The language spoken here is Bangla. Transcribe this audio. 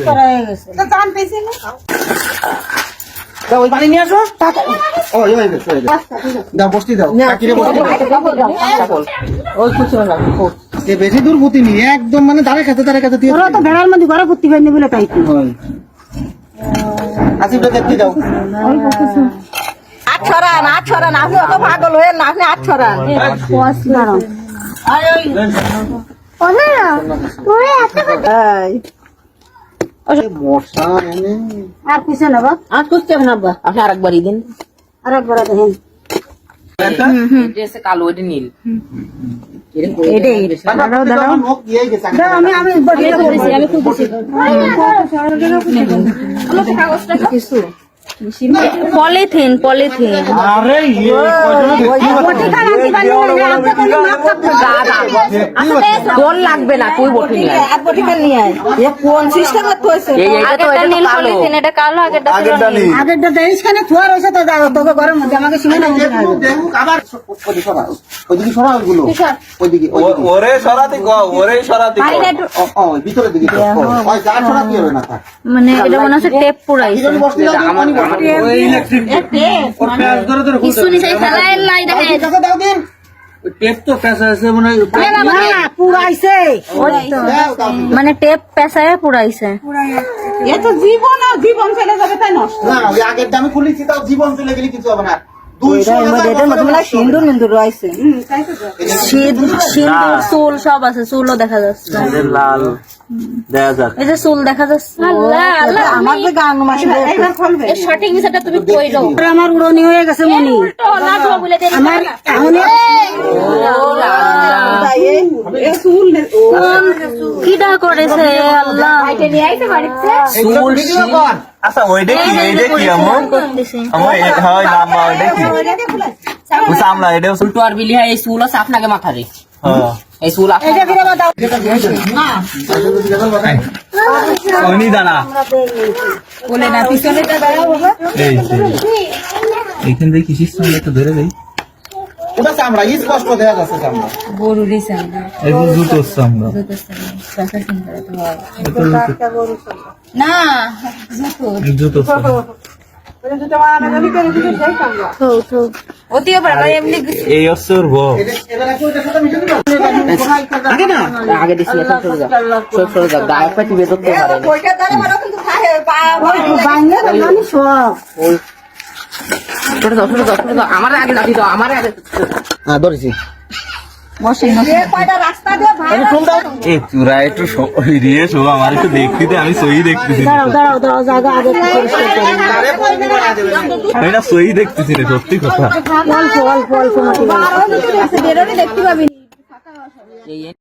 করা হয়ে গেছে না ওই হয়ে ওই একদম মানে ধারে কাছে ধারে কাছে দিয়ে ওরা তো ভেড়ার মধ্যে ঘরে বলে তাই তো হয় আসিফটা দেখতে দাও আট ছড়ান আট ছড়ান হয়ে না আপনি আট ছড়ান দাঁড়াও এ মশা এনে আর কিছু না বা আর হবে না আব্বা আপনি আরেকবারই দিন আর একবার দেখেন ড্রেসে কালো এটা নীল আমি পলিথিন পলিথিন। ইয়ে দোল লাগবে না তুই বটি নিয়ে কোন সিস্টেমে এটা কালো। পলিথিন এটা কালো আগেরটা আগেরটা নীল। নেই আগেরটা দেখিস খানে থুয়া রয়েছে তো তোকে ঘরের মধ্যে আমাকে আবার ওইদিকে সরা। ওইগুলো ওইদিকে। ওরে সরাতে ওরে সরাতে দিকে মানে এটা মনে হচ্ছে টেপ পুরাইছে। দিন টেপ আছে মনে পুরাইছে। মানে টেপ পুরাইছে। জীবন আর জীবন চলে যাবে তাই নষ্ট। আগের দামে খুলেছি তাও জীবন চলে গেলে কিছু হবে না। সিন্দুর মিন্দুর রয়েছে? চুল সব আছে চুলও দেখা যাচ্ছে। লাল। এই যে চুল দেখা যাচ্ছে। আল্লাহ আল্লাহ আমার যে গান মাসে সঠিক বিষয়টা তুমি কইলো আমার উড়নি হয়ে গেছে মনি। আমার এখন এ চুল কিডা করেছে? আল্লাহ। আচ্ছা ওই দেখি এই দেখি আমো। আমো হয় নাম ওই দেখি। বুঝা আমলা এটা উল্টো আর বিলি এই চুল আছে আপনাকে মাথা রে হ্যাঁ। এই চুল আছে ওনি দানা বলে না পিছনে এই এইখান থেকে কিসির সঙ্গে ধরে দেই চামড়া স্পষ্ট দেখা যাচ্ছে চামড়া। গরু রিসেন এই যে জুতো চামড়া। না জুতো চামড়া। দিল আগে না। আগে দিছি এখন সরে যাও। সরে সরে যাও। গায়ে পাটি বেরোতে পারে সরে যাও সরে যাও সরে যাও আমার আগে দাবি দাও আমার আগে হ্যাঁ ধরেছি আমি সই দেখতেছি সই দেখতেছি রে সত্যি কথা। অল্প অল্প অল্প দাও। দেখতে পাবি